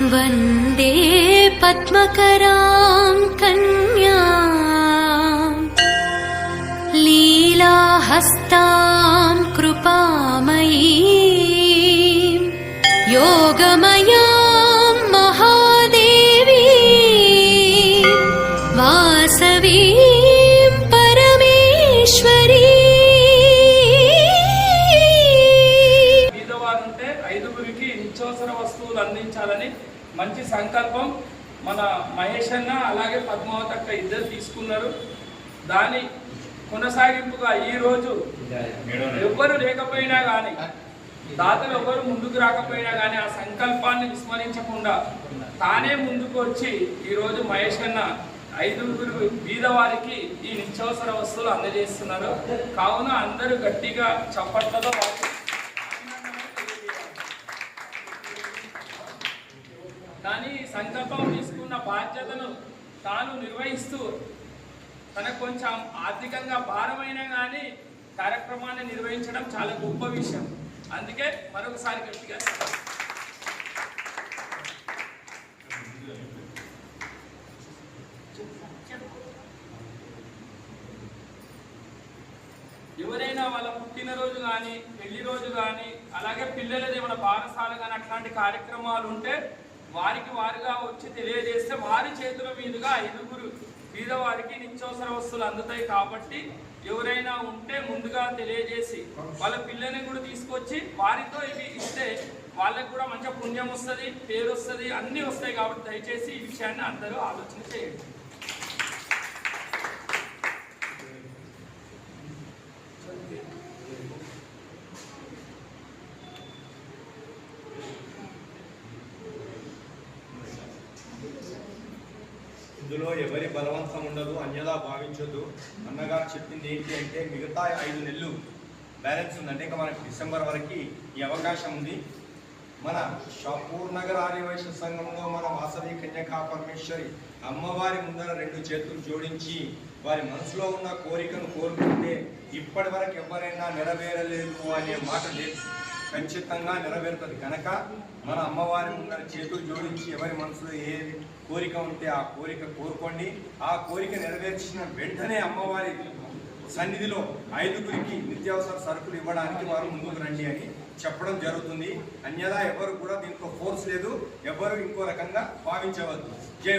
वन्दे पद्मकरां कन्या लीलाहस्तां कृपामयी योगमयां महादेवी वासवीं స్పందించాలని మంచి సంకల్పం మన మహేష్ అన్న అలాగే పద్మావతి అక్క ఇద్దరు తీసుకున్నారు. దాని కొనసాగింపుగా ఈ రోజు ఎవ్వరు లేకపోయినా కానీ దాతలు ఎవరు ముందుకు రాకపోయినా కానీ ఆ సంకల్పాన్ని విస్మరించకుండా తానే ముందుకు వచ్చి ఈ రోజు మహేష్ అన్న ఐదుగురు బీదవారికి ఈ నిత్యావసర వస్తువులు అందజేస్తున్నారు. కావున అందరూ గట్టిగా చప్పట్లతో దాని కానీ సంకల్పం తీసుకున్న బాధ్యతను తాను నిర్వహిస్తూ తనకు కొంచెం ఆర్థికంగా భారమైనా కానీ కార్యక్రమాన్ని నిర్వహించడం చాలా గొప్ప విషయం. అందుకే మరొకసారి గట్టిగా ఎవరైనా వాళ్ళ పుట్టినరోజు కానీ పెళ్ళి రోజు కానీ అలాగే పిల్లలది ఏమైనా బారసాలు కానీ అట్లాంటి కార్యక్రమాలు ఉంటే వారికి వారుగా వచ్చి తెలియజేస్తే వారి చేతుల మీదుగా ఐదుగురు బీదవారికి నిత్యవసర వస్తువులు అందుతాయి కాబట్టి ఎవరైనా ఉంటే ముందుగా తెలియజేసి వాళ్ళ పిల్లని కూడా తీసుకొచ్చి వారితో ఇవి ఇస్తే వాళ్ళకి కూడా మంచిగా పుణ్యం వస్తుంది పేరు వస్తుంది అన్నీ వస్తాయి కాబట్టి దయచేసి ఈ విషయాన్ని అందరూ ఆలోచన చేయండి. ఇందులో ఎవరి బలవంతం ఉండదు అన్యదా భావించొద్దు. అన్నగారు చెప్పింది ఏంటి అంటే మిగతా ఐదు నెలలు బ్యాలెన్స్ ఉంది. అంటే ఇంకా మనకి డిసెంబర్ వరకు ఈ అవకాశం ఉంది. మన షాపూర్ నగర్ ఆర్యవైశ్య సంఘంలో మన వాసవి కన్యకా పరమేశ్వరి అమ్మవారి ముందర రెండు చేతులు జోడించి వారి మనసులో ఉన్న కోరికను కోరుకుంటే ఇప్పటి వరకు ఎవరైనా నెరవేరలేదు అనే మాట లేదు. ఖచ్చితంగా నెరవేరుతుంది. కనుక మన అమ్మవారి ముందర చేతులు జోడించి ఎవరి మనసులో ఏ కోరిక ఉంటే ఆ కోరిక కోరుకోండి. ఆ కోరిక నెరవేర్చిన వెంటనే అమ్మవారి సన్నిధిలో ఐదుగురికి నిత్యావసర సరుకులు ఇవ్వడానికి వారు ముందుకు రండి అని చెప్పడం జరుగుతుంది. అన్యదా ఎవరు కూడా దీంట్లో ఫోర్స్ లేదు. ఎవరు ఇంకో రకంగా భావించవద్దు. జై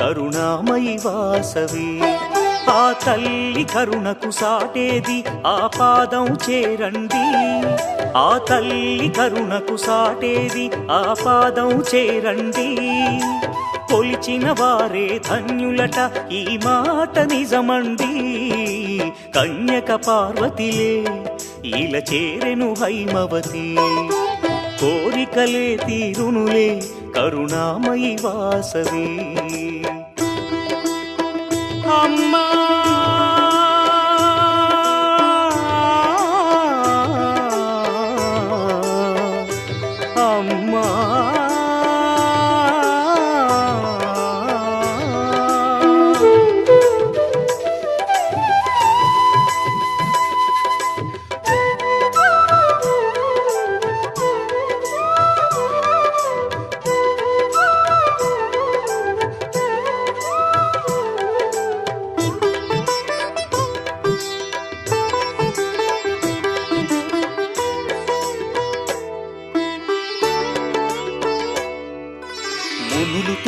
కరుణామయి వాసవి. ఆ తల్లి కరుణకు సాటేది ఆ పాదం చేరండి. ఆ తల్లి కరుణకు సాటేది ఆ పాదం చేరండి. కొలిచిన వారే ధన్యులట ఈ మాట నిజమండి. కన్యక పార్వతిలే ఇలా చేరెను హైమవతి. కోరికలే తీరునులే కరుణామయి వాసవే. அம்மா